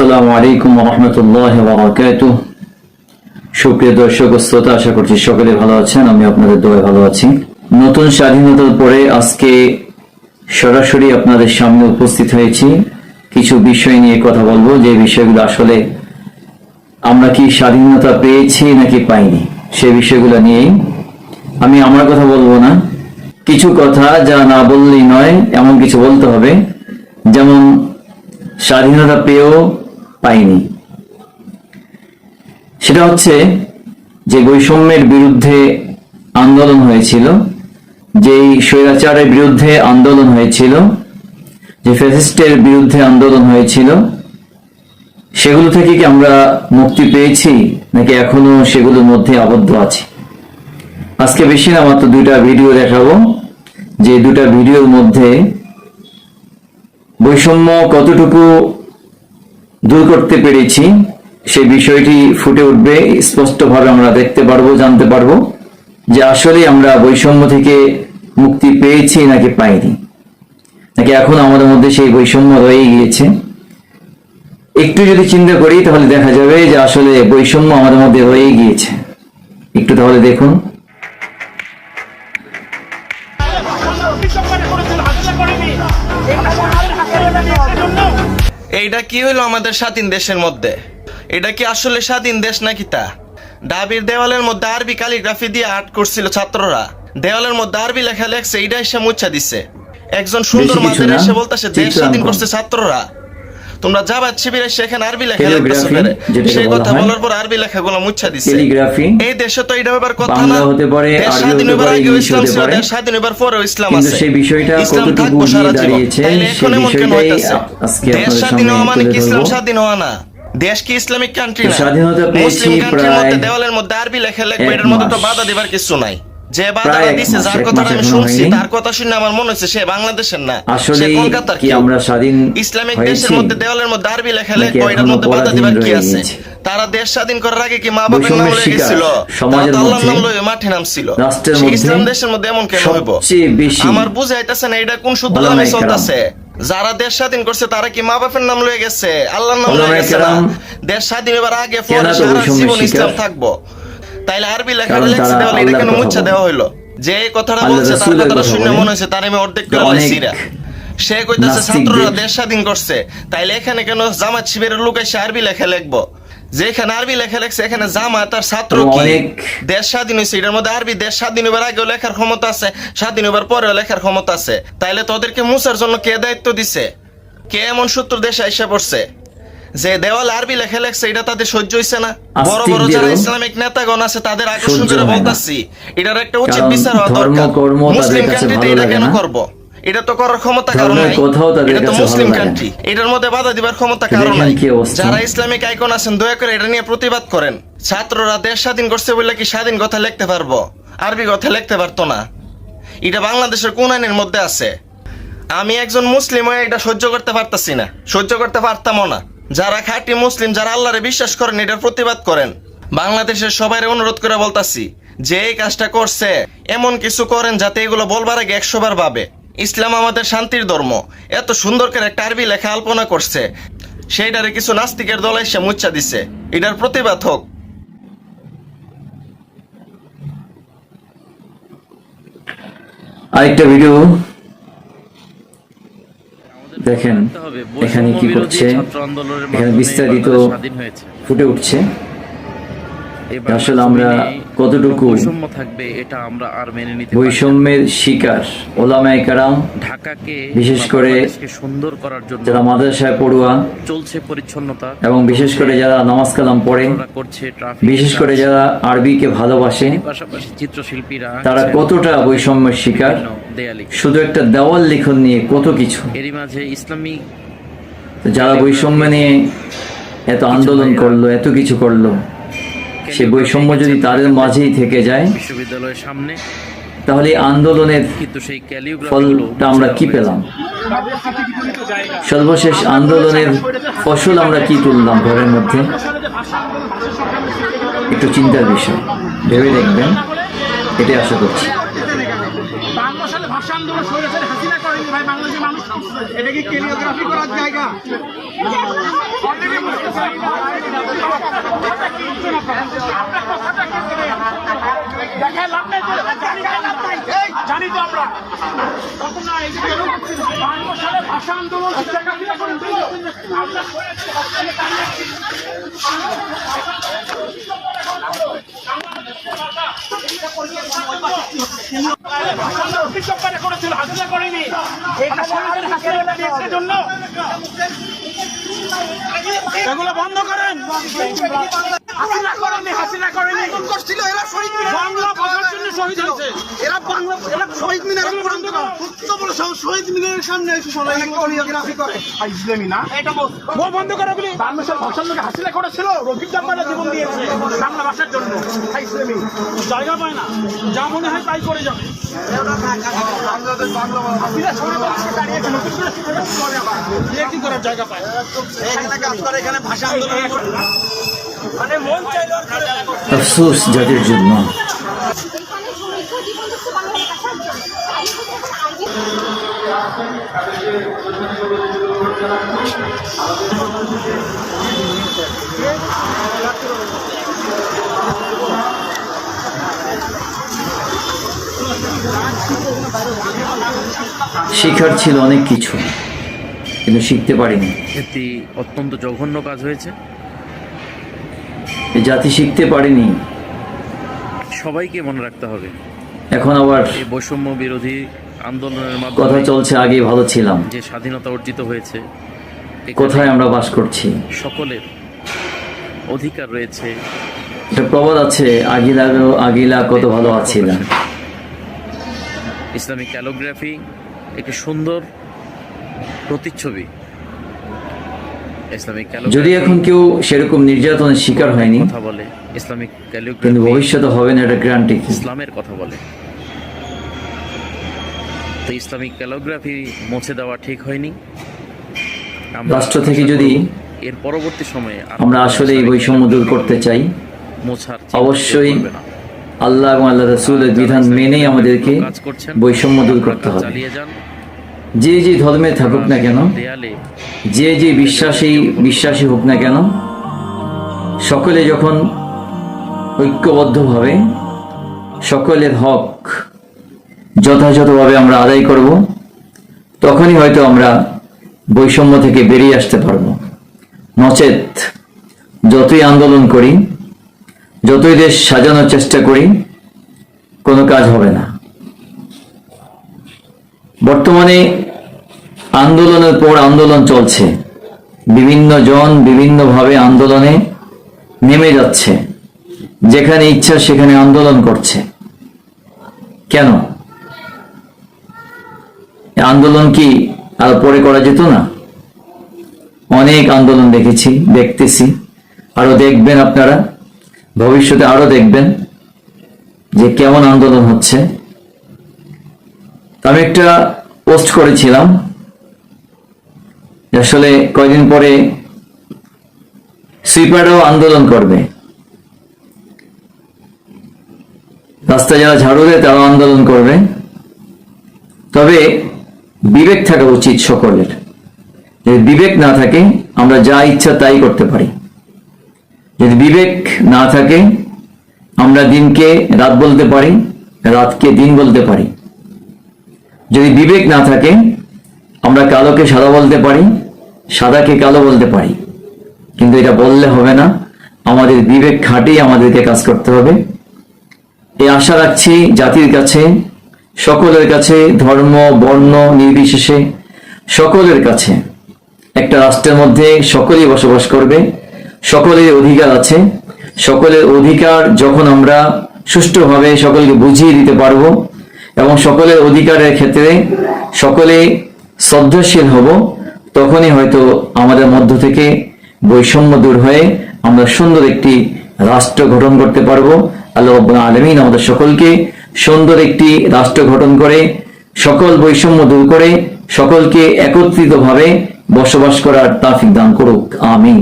আসসালামু আলাইকুম রহমতুল্লাহ বারাকাতু সুপ্রিয় দর্শক শ্রোতা, আশা করছি সকলে ভালো আছেন, আমি আপনাদের দোয়া ভালো আছি। নতুন স্বাধীনতার পরে আজকে সরাসরি আপনাদের সামনে উপস্থিত হয়েছি। কিছু বিষয় নিয়ে কথা বলব, যে বিষয়গুলো আসলে আমরা কি স্বাধীনতা পেয়েছি নাকি পাইনি, সে বিষয়গুলো নিয়েই। আমি আমার কথা বলব না। কিছু কথা যা না বললেই নয়, এমন কিছু বলতে হবে। যেমন স্বাধীনতা পেয়েও পাইনি। সেটা হচ্ছে যে বৈষম্যের বিরুদ্ধে আন্দোলন হয়েছিল, যেই স্বৈরাচারের বিরুদ্ধে আন্দোলন হয়েছিল, যে ফ্যাসিস্টের বিরুদ্ধে আন্দোলন হয়েছিল, সেগুলো থেকে কি আমরা মুক্তি পেয়েছি, নাকি এখনও সেগুলোর মধ্যে আবদ্ধ আছি? আজকে বেশি না, মাত্র দুইটা ভিডিও দেখাবো, যে দুটা ভিডিওর মধ্যে বৈষম্য কতটুকু দূর করতে পেরেছি। সেই বিষয়টি ফুটে উঠবে, স্পষ্টভাবে আমরা দেখতে পারব, জানতে পারব যে আসলে আমরা বৈষম্য থেকে মুক্তি পেয়েছি নাকি পাইনি। নাকি এখন আমাদের মধ্যে সেই বৈষম্য রয়ে গিয়েছে। একটু যদি চিন্তা করি, তাহলে দেখা যাবে যে আসলে বৈষম্য আমাদের মধ্যে রয়ে গিয়েছে। একটু তাহলে দেখুন। এইটা কি হইল আমাদের স্বাধীন দেশের মধ্যে? এটা কি আসলে স্বাধীন দেশ নাকি তা? ডাবির দেওয়ালের মধ্যে আরবি ক্যালিগ্রাফি দিয়ে আর্ট করছিল ছাত্ররা। দেওয়ালের মধ্যে আরবি লেখা লেখছে এইটা এসে মুচ্ছা দিছে। একজন সুন্দর মাদের এসে বলতেছে দেশ স্বাধীন করছে ছাত্ররা। তোমরা যাবাত শিবিরে সেখানে আরবি লেখা। যেটাকে সেই কথা বলার পর আরবি লেখাগুলো মুচ্ছা দিছে। টেলিগ্রাফি এই দেশে তো এটা ব্যাপার কথা না। হতে পারে, স্বাধীন হবার ইসলাম ছিল দেশ স্বাধীন হবার পরেও ইসলাম আছে। সেই বিষয়টা কতটুকু দাঁড়িয়েছে, সেই এখন এমন কেন বিষয়টাই হইতাছে? আজকে দেশ আপনাদের স্বাধীন সামনে হওয়া মানে কি ইসলাম স্বাধীন হওয়া না? দেশ কি ইসলামিক কান্ট্রি না? স্বাধীনতা পেয়েছি প্রায় দেওয়ালের মধ্যে আরবি লেখা লেখবে এটার মধ্যে তো বাধা দেবার কিছু নাই। যে বাধাটা দিছে যার কথা আমি শুনছি তার কথা শুনে আমার মনে হচ্ছে সে বাংলাদেশের না সে কলকাতার কি আমরা স্বাধীন ইসলামিক দেশের মধ্যে দেওয়ালের মধ্যে আরবি লেখা লেখবে মধ্যে বাধা দিবার কি আছে? তারা দেশ স্বাধীন করার আগে কি মা বাবার নাম লয়ে গেছিল? সমাজের আল্লাহর মধ্যে নাম লয়ে মাঠে নামছিল। ইসলাম দেশের মধ্যে এমন কেন হইব? আমার বুঝাইতেছে না এটা কোন ওলামায়ে নামে। চলতেছে যারা দেশ স্বাধীন করছে তারা কি মা বাপের নাম লয়ে গেছে? আল্লাহর নাম লয়ে গেছে না? দেশ স্বাধীন হবার আগে কেন পরে সারা জীবন ইসলাম থাকব। তাইলে আরবি লেখা লেখছে তারা এটা কেন মুচ্ছা দেওয়া হইল? যে কথাটা বলছে তার কথাটা কথা শুনে মনে হচ্ছে তার আমি অর্ধেক করে অনেক সে কইতাছে ছাত্ররা দেশ। স্বাধীন করছে। তাইলে এখানে কেন জামাত শিবিরের লোক এসে আরবি লেখা লিখব? যেখানে আরবি লেখা লেখছে এখানে জামাত আর ছাত্র কি? দেশ স্বাধীন হয়েছে এটার মধ্যে আরবি দেশ স্বাধীন হবার আগেও লেখার ক্ষমতা আছে স্বাধীন হবার পরেও লেখার ক্ষমতা আছে। তাইলে তোদেরকে মুসার জন্য কে দায়িত্ব দিছে? কে এমন সূত্র দেশে আইসা পড়ছে? যে দেওয়াল আরবি লেখা লেখছে এটা তাদের সহ্য হইছে না। বড় বড় যারা ইসলামিক নেতাগণ আছে তাদের আকর্ষণ করে বলতাছি এটার একটা উচিত বিচার হওয়া দরকার। মুসলিম কান্ট্রিতে এটা কেন। করব? এটা তো করার ক্ষমতা কারণ নাই। এটা তো মুসলিম কান্ট্রি এটার মধ্যে বাধা দিবার ক্ষমতা কারণ নাই। যারা ইসলামিক আইকন আছেন দয়া করে এটা নিয়ে প্রতিবাদ করেন। ছাত্ররা দেশ স্বাধীন করছে বলে কি স্বাধীন কথা লিখতে পারব? আরবি কথা লিখতে পারতো না। এটা বাংলাদেশের কোন আইনের মধ্যে আছে। আমি একজন মুসলিম হয়ে এটা সহ্য করতে পারতাছি না। সহ্য করতে পারতামও না। যারা খাঁটি মুসলিম, যারা আল্লাহরে বিশ্বাস করেন, এটার প্রতিবাদ করেন। বাংলাদেশের সবাই অনুরোধ করে বলতাছি, যে এই কাজটা করছে, এমন কিছু করেন যাতে এগুলো বলবার আগে একশো বার ভাবে। ইসলাম আমাদের শান্তির ধর্ম। এত সুন্দর করে একটা আরবি লেখা আলপনা করছে। সেইটারে কিছু নাস্তিকের দল এসে মুচ্ছা দিছে। এটার প্রতিবাদ হোক। আরেকটা ভিডিও দেখেন এখানে কি করছে? এখানে বিস্তারিত ফুটে উঠছে। আসলে আমরা কতটুকু থাকবে এটা আমরা আর মেনে নিতে বৈষম্যের শিকার ওলামায়ে কারাম ঢাকাকে বিশেষ করে সুন্দর করার জন্য যারা মাদ্রাসায় পড়ুয়া চলছে পরিচ্ছন্নতা এবং বিশেষ করে যারা নামাজ কালাম পড়ে করছে বিশেষ করে যারা আরবিকে ভালোবাসে পাশাপাশি চিত্রশিল্পীরা তারা কতটা বৈষম্যের শিকার? দেয়ালে। শুধু একটা দেওয়াল লিখন নিয়ে কত কিছু? এরই মাঝে ইসলামী যারা বৈষম্য নিয়ে এত আন্দোলন করল এত কিছু করল সে বৈষম্য যদি তাদের মাঝেই থেকে যায় বিশ্ববিদ্যালয়ের সামনে তাহলে আন্দোলনের কিন্তু সেই ক্যালিওগ্রাফি ফলটা আমরা কি পেলাম? সর্বশেষ আন্দোলনের ফসল আমরা কি তুললাম ঘরের মধ্যে? একটু চিন্তার বিষয় ভেবে দেখবেন এটাই আশা করছি। বাংলা সালে ভাষা আন্দোলন সরেছে হাসিনা করেনি ভাই বাংলাদেশের মানুষ এটা কি কেলিওগ্রাফি করার জায়গা? ভাষা আন্দোলন শিক্ষকরা করেছিল, হাসিনা করেনি। এটা দিয়েছে জন্য। এগুলো বন্ধ করেন। হাসিনা করেনি হাসিনা করেনি। করছিল এরা শহীদ বাংলা ভাষার জন্য শহীদ হয়েছে। এরা বাংলা এরা শহীদ মিনার বলে সব শহীদ মিনারের সামনে এসে সবাই কোরিওগ্রাফি করে ইসলামী না? এটা বল বন্ধ করে বলি বাংলা ভাষার লোক হাসিনা করেছিল রফিক জাম্বারা জীবন দিয়েছে বাংলা ভাষার জন্য। হ্যাঁ, ইসলামী জায়গা পায় না। যা মনে হয় তাই করে যাবে। কি করার জায়গা পায়? এখানে কাজ করে এখানে ভাষা আন্দোলন মানে। আফসোস জাতির জন্য। শিখার ছিল অনেক কিছু কিন্তু শিখতে পারিনি। এটি অত্যন্ত জঘন্য কাজ হয়েছে। জাতি শিখতে পারেনি। সবাইকে মনে রাখতে হবে। এখন আবার এই বৈষম্য বিরোধী আন্দোলনের কথা মাধ্যমে চলছে আগে ভালো ছিলাম। যে স্বাধীনতা অর্জিত হয়েছে কোথায় আমরা বাস করছি? সকলের অধিকার রয়েছে। একটা প্রবাদ আছে আগিলা আগিলা কত ভালো আছিলাম ইসলামিক ক্যালোগ্রাফি একটি সুন্দর প্রতিচ্ছবি। যদি এখন কেউ সেরকম নির্যাতনের শিকার হয়নি কথা বলে? ইসলামিক কিন্তু ভবিষ্যতে হবে না এটা গ্যারান্টি ইসলামের কথা বলে। তো ইসলামিক ক্যালোগ্রাফি মুছে দেওয়া ঠিক হয়নি। রাষ্ট্র থেকে যদি এর পরবর্তী সময়ে আমরা আসলে এই বৈষম্য দূর করতে চাই। মোছার অবশ্যই আল্লাহ এবং আল্লাহ রসুলের বিধান মেনেই আমাদেরকে বৈষম্য দূর করতে হবে। চালিয়ে যান। যে যে ধর্মে থাকুক না কেন, যে যে বিশ্বাসী বিশ্বাসী হোক না কেন, সকলে যখন ঐক্যবদ্ধভাবে, সকলের হক যথাযথভাবে আমরা আদায় করব, তখনই হয়তো আমরা বৈষম্য থেকে বেরিয়ে আসতে পারব। নচেত যতই আন্দোলন করি, যতই দেশ সাজানোর চেষ্টা করি, কোনো কাজ হবে না। বর্তমানে আন্দোলনের পর আন্দোলন চলছে। বিভিন্ন জন বিভিন্নভাবে আন্দোলনে নেমে যাচ্ছে। যেখানে ইচ্ছা সেখানে আন্দোলন করছে। কেন? আন্দোলন কি আর পরে করা যেত না? অনেক আন্দোলন দেখেছি, দেখতেছি। আরও দেখবেন আপনারা। ভবিষ্যতে আরও দেখবেন যে কেমন আন্দোলন হচ্ছে। আমি একটা পোস্ট করেছিলাম। আসলে কয়দিন পরে সুইপাররাও আন্দোলন করবে। রাস্তায় যারা ঝাড়ু দেয় তারাও আন্দোলন করবে। তবে বিবেক থাকা উচিত সকলের। যদি বিবেক না থাকে, আমরা যা ইচ্ছা তাই করতে পারি। যদি বিবেক না থাকে, আমরা দিনকে রাত বলতে পারি, রাতকে দিন বলতে পারি। যদি বিবেক না থাকে, আমরা কালোকে সাদা বলতে পারি, সাদাকে কালো বলতে পারি। কিন্তু এটা বললে হবে না। আমাদের বিবেক খাটিয়ে আমাদেরকে কাজ করতে হবে। এই আশা রাখছি জাতির কাছে, সকলের কাছে, ধর্ম, বর্ণ, নির্বিশেষে, সকলের কাছে। একটা রাষ্ট্রের মধ্যে সকলেই বসবাস করবে, সকলের অধিকার আছে, সকলের অধিকার যখন আমরা সুষ্ঠুভাবে সকলকে বুঝিয়ে দিতে পারব এবং সকলের অধিকারের ক্ষেত্রে সকলে শ্রদ্ধাশীল হব, তখনই হয়তো আমাদের মধ্য থেকে বৈষম্য দূর হয়ে আমরা সুন্দর একটি রাষ্ট্র গঠন করতে পারব। আল্লাহ আলমিন আমাদের সকলকে সুন্দর একটি রাষ্ট্র গঠন করে, সকল বৈষম্য দূর করে, সকলকে একত্রিতভাবে বসবাস করার তাফিক দান করুক। আমিন।